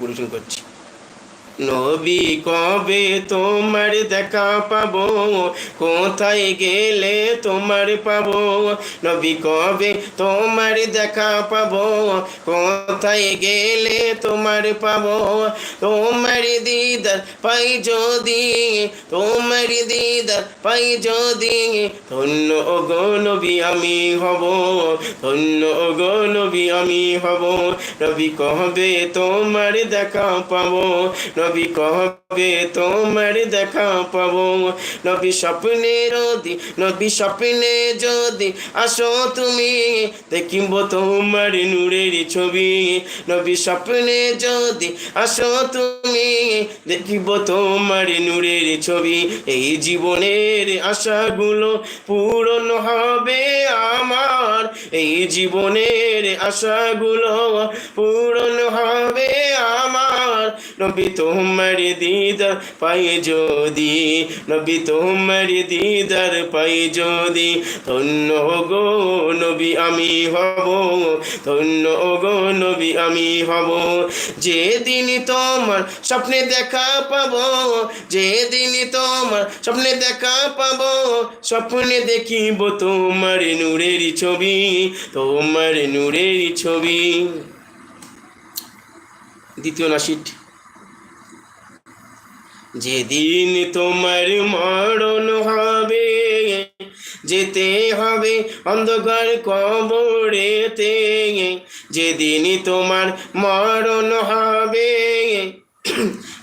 পরিবেশন করছি নবী কবে তোমার দেখা পাবো? কোথায় গেলে তোমার পাবো? নবী কবে তোমার দেখা পাবো? কোথায় গেলে তোমার পাবো? তোমার দিদার পাই যদি, তোমার দিদার পাই যদি, ধন্য গো নবী আমি হব, ধন্য গো নবী আমি হব। নবী কবে তোমার দেখা পাবো? নবী কবে তোমার দেখা পাবো। নবী স্বপ্নে রদি নবী স্বপ্নে যদি আসো তুমি, দেখিব তোমার নূরের ছবি। নবী স্বপ্নে যদি আসো তুমি, দেখিব তোমার নূরের ছবি। এই জীবনের আশাগুলো পূরণ হবে আমার। এই জীবনের আশাগুলো পূরণ হবে আমার। নবী তোমার দিদার পাই যদি নবী তোমার দিদার পাই যদি ধন্য গো নবী আমি হব ধন্য গো নবী আমি হব যেদিন তোমার স্বপ্নে দেখা পাবো যেদিন তোমার স্বপ্নে দেখা পাবো স্বপ্নে দেখিব তোমার নূরের ছবি তোমার নূরের ছবি দ্বিতীয় নাসিট যেদিন তোমার মরণ হবে, যেতে হবে অন্ধকার কবরেতে। যেদিন তোমার মরণ হবে,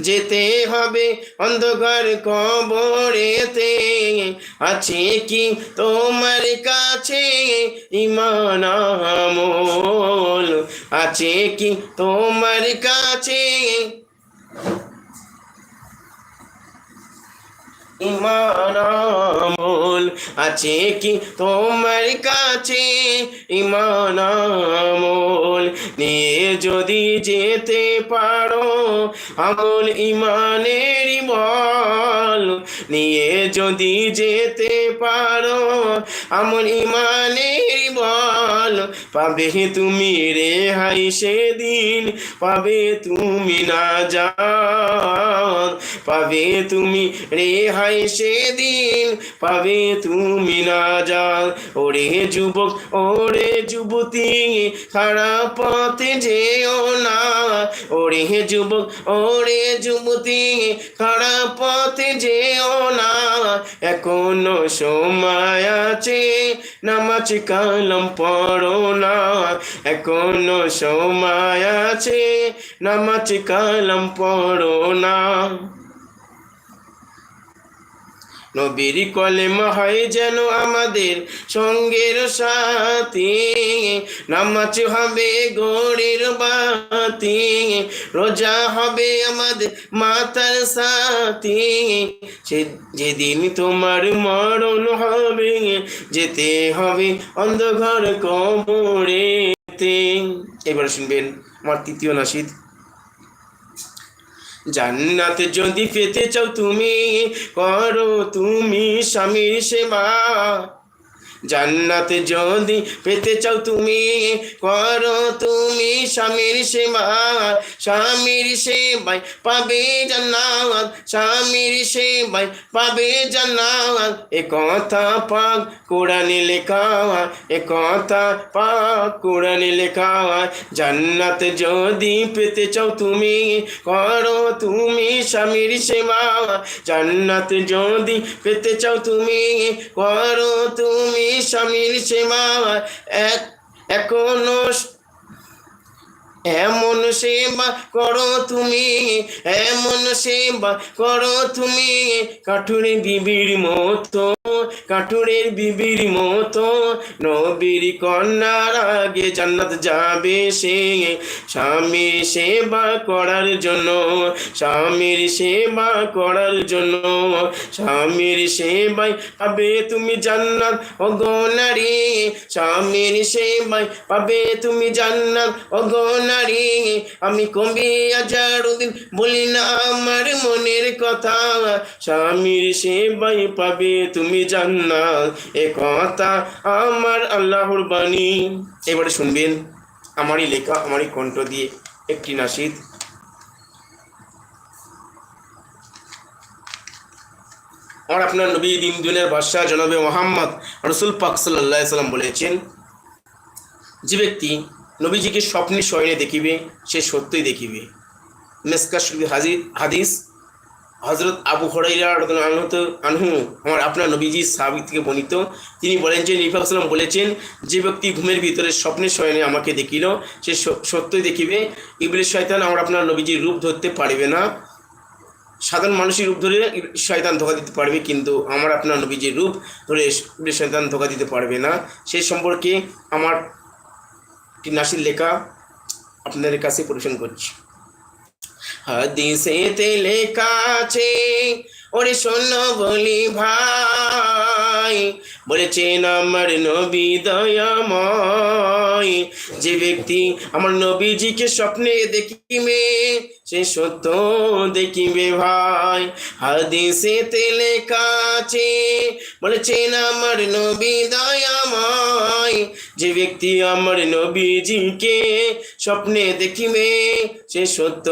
যেতে হবে অন্ধকার কবরেতে। আছে কি তোমার কাছে ইমান আমল? আছে কি তোমার কাছে ইমান আমল আছে কি তোমার কাছে? ইমান আমল নিয়ে যদি যেতে পারো, আমল ইমানের বল নিয়ে যদি যেতে পারো, আমল ইমানের বল পাবে তুমি রেহাই সেদিন, পাবে তুমি না যা পাবে তুমি রেহাই সেদিন, পাবে তুমি না যাও ওরে যুবক, ওরে যুবতী, খারাপ পথে যেও না। ওরে যুবক, ওরে যুবতী, খারাপ পথে যেও না। এখনও সময় আছে, নামাজ কালাম পড়ো। না এখনও সময় আছে। নামাজ কালাম পড়ো না। নবীর কলেমা হয় যেন আমাদের সঙ্গের সাথী। নামাজ হবে গড়ের বাতি, রোজা হবে আমাদের মাতার সাথী। যেদিন তোমার মরণ হবে, যেতে হবে অন্ধকার কবরেতে। এবার শুনবেন আমার তৃতীয় নাসিদ। জান্নাত যদি পেতে চাও তুমি করো তুমি স্বামীর সেবা। জান্নাত যদি পেতে চাও তুমি, করো তুমি স্বামীর সেবা স্বামীর সেবায় পাবে জান্নাত, স্বামীর সেবায় পাবে জান্নাত। এ কথা পাক কোরআনে লেখা এ কথা পাক কোরআনে লেখা জান্নাত যদি পেতে চাও তুমি, করো তুমি স্বামীর সেবা জান্নাত যদি পেতে চাও তুমি, করো তুমি স্বামীর সেবা এক এখনও এমন সেবা করো তুমি, এমন সেবা করো তুমি। কাঠুরে বিবির মতো, কাঠুরের বিবির মতো নবীর কন্যার আগে জান্নাত যাবে সে। স্বামীর সেবা করার জন্য, স্বামীর সেবা করার জন্য, স্বামীর সেবাই পাবে তুমি জান্নাত ও নারী। স্বামীর সেবাই পাবে তুমি জান্নাত ও নারী নারী, আমি কবি দিন বলি না আমার মনের কথা। স্বামীর সেবাই পাবে তুমি জান্না এ কথা আমার আল্লাহর বাণী। এবারে শুনবেন আমারই লেখা, আমারই কণ্ঠ দিয়ে একটি নাসিদ। আর আপনার নবী দিন দুনিয়ার বাদশাহ জনাবে মোহাম্মদ রসুল পাক সাল্লাহ সাল্লাম বলেছেন, যে ব্যক্তি নবীজিকে স্বপ্নে শয়নে দেখিবে, সে সত্যই দেখিবে। মেসকা শরীফ হাজির হাদিস হজরত আবু হরাইরা আনহু আমার আপনার নবীজি সাহাবিক থেকে বর্ণিত। তিনি বলেন যে নিফাকসালাম বলেছেন, যে ব্যক্তি ঘুমের ভিতরে স্বপ্নের শয়নে আমাকে দেখিল, সে সত্যই দেখিবে। ইবলিশ শয়তান আমার আপনার নবীজির রূপ ধরতে পারবে না। সাধারণ মানুষের রূপ ধরে শয়তান ধোকা দিতে পারবে, কিন্তু আমার আপনার নবীজির রূপ ধরে শয়তান ধোকা দিতে পারবে না। সেই সম্পর্কে আমার একটি নাসির লেখা আপনাদের কাছে পরিবেশন করছি। হাদিসেতে লেখা আছে, ওরে শোনো বলি ভাই, বলেছেন আমার নবী দয়াময়, যে ব্যক্তি আমার নবীজিকে স্বপ্নে দেখিবে সে সত্য দেখিবে ভাই। হাদিসেতে লেখা আছে বলেছেন আমার নবী দয়াময়। যে ব্যক্তি আমার নবীজিকে স্বপ্নে দেখিবে, সে সত্য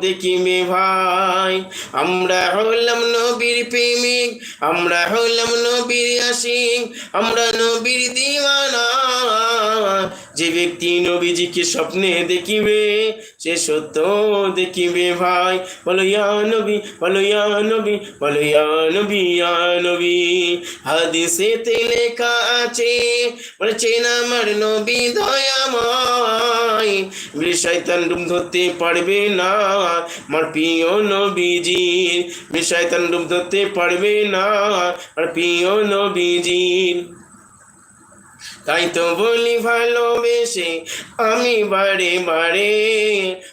দেখিবে ভাই। আমরা হলাম নবীর প্রেমিক, আমরা হলাম নবীর আশিক, আমরা নবীর দিওয়ানা। যে ব্যক্তি নবীজিকে স্বপ্নে দেখিবে, সে সত্য দেখিবে ভাই? বলো, ইয়া নবী, বলো, ইয়া নবী, বলো, ইয়া নবী ইয়া নবী। হাদিসেতে লেখা আছে আমার নবী দয়াময়। শয়তান ডুব ধরতে পারবে না আমার প্রিয় নবীজির। শয়তান ডুব ধরতে পারবে না আমার প্রিয় নবীজির। তাই তো বলি ভালোবেসে আমি বারে বারে।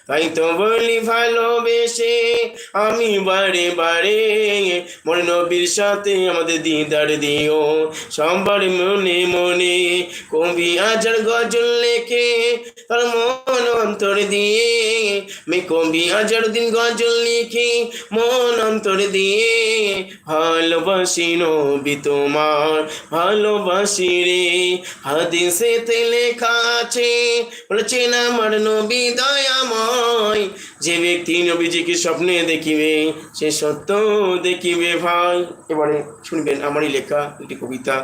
তাই তো বলি ভালোবেসে আমি বারে বারে। মোর নবীর সাথে আমাদের দিদার দিও। সবার মনে মনে কবি আজার গজল লেখে তার মন অন্তর দিয়ে। আমি কবি আজার দিন গজল লিখি মন অন্তর দিয়ে। ভালোবাসি নবী তোমার, ভালোবাসি রে হাদিসেতে লেখা আছে বলেছেন আমার নবী দয়াময় যে ব্যক্তি নবীজিকে স্বপ্নে দেখিবে সে সত্য দেখিবে ভাই এবারে শুনবেন আমারই লেখা একটি কবিতা।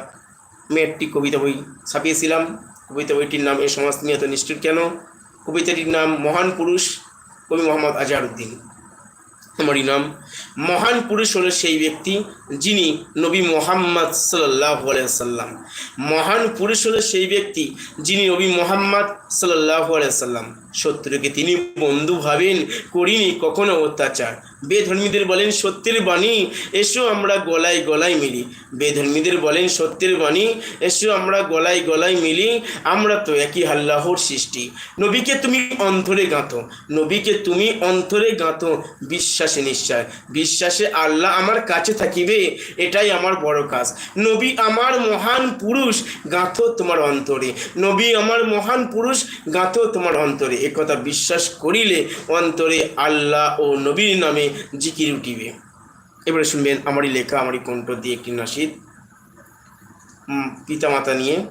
আমি একটি কবিতা বই ছাপিয়েছিলাম। কবিতা বইটির নাম এ সমাজ নিয়ে এত নিষ্ঠুর কেন? কবিতাটির নাম মহান পুরুষ কবি মোহাম্মদ আজহারউদ্দিন আমারই নাম মহান পুরুষ হলো সেই ব্যক্তি যিনি নবী মোহাম্মদ সাল্লাহ সাল্লাম মহান পুরুষ হলো সেই ব্যক্তি যিনি নবী মোহাম্মদ সাল্লাহ সাল্লাম শত্রুকে তিনি বন্ধু ভাবেন করিনি কখনো অত্যাচার। বেধর্মীদের বলেন, সত্যের বাণী, এসো আমরা গলায় গলায় মিলি। বেধর্মীদের বলেন, সত্যের বাণী, এসো আমরা গলায় গলায় মিলি, আমরা তো একই আল্লাহর সৃষ্টি। নবীকে তুমি অন্তরে গাঁথো, নবীকে তুমি অন্তরে গাঁথো বিশ্বাসে নিশ্চয়। বিশ্বাসে আল্লাহ আমার কাছে থাকিবে, এটাই আমার বড় কাজ। নবী আমার মহান পুরুষ, গাঁথো তোমার অন্তরে। নবী আমার মহান পুরুষ, গাঁথো তোমার অন্তরে। একথা বিশ্বাস করিলে অন্তরে আল্লাহ ও নবীর নামে জিকির উঠিবে। এবারে শুনবেন আমারই লেখা, আমারই কণ্ঠ দিয়ে একটি নাসিদ। পিতামাতা নিয়ে।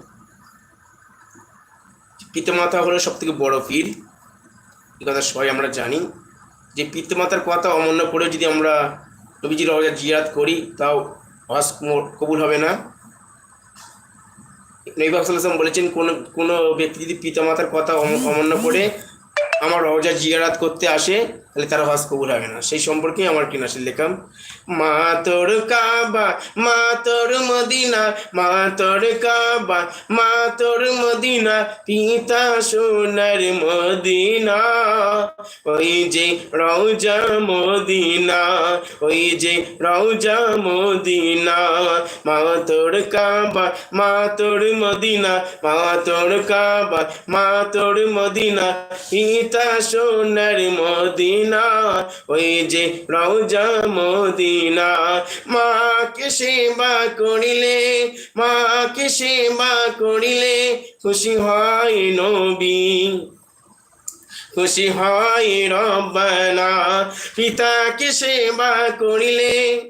পিতামাতা হলো সব থেকে বড় পীর। এ কথা সবাই আমরা জানি। যে পিতামাতার কথা অমান্য করে যদি আমরা নবীজির রওজা জিয়ারত করি, তাও হজ কবুল হবে না। নৈবাসাল্লাম বলেছেন, কোন, কোনো ব্যক্তি যদি পিতামাতার কথা অমন্য করে আমার রওজা জিয়ারাত করতে আসে তাহলে তার হজ কবুল হবে না। সেই সম্পর্কে আমার কি নাসির লেখাম মা তোর কাবা, মা তোর মদিনা, মা তোর কাবা, মা তোর মদিনা, পিতা সোনার মদিনা, ওই যে রওজা মদিনা, ওই যে রওজা মদিনা, মা তোর কাবা, মা তোর মদিনা, মা তোর কাবা, মা তোর মদিনা, পিতা সোনার মদিনা ওই যে রওজা মদিনা। মাকে সেবা করিলে, মাকে সেবা করিলে খুশি হয় নবী। খুশি হয় রব্বানা। পিতাকে সেবা করিলে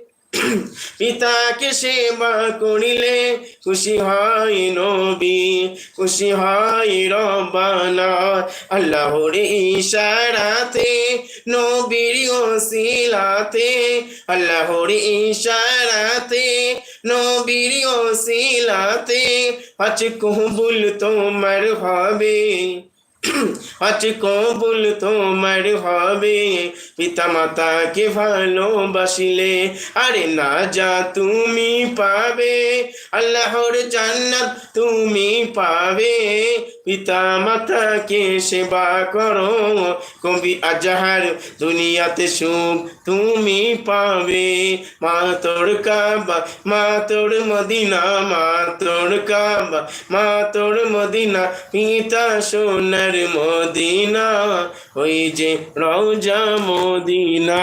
পিতাকে সেবা করিলে খুশি হয় নবী, খুশি হয় রব্বানা। আল্লাহর ইশারাতে, নবীর ওসিলাতে, আল্লাহর ইশারাতে, নবীর ওসিলাতে আজ কবুল তোমার হবে। আজ কবুল তোমার হবে। পিতা মাতাকে ভালোবাসিলে, আরে না যা তুমি পাবে। আল্লাহর জান্নাত তুমি পাবে। পিতা মাতাকে সেবা করো। কবি আজাহার দুনিয়াতে সুখ তুমি পাবে। মা তোর কাবা, মা তোর মদিনা, মা তোর কাবা, মা তোর মদিনা, পিতা সোনার মদিনা ওই যে রওজা মদিনা।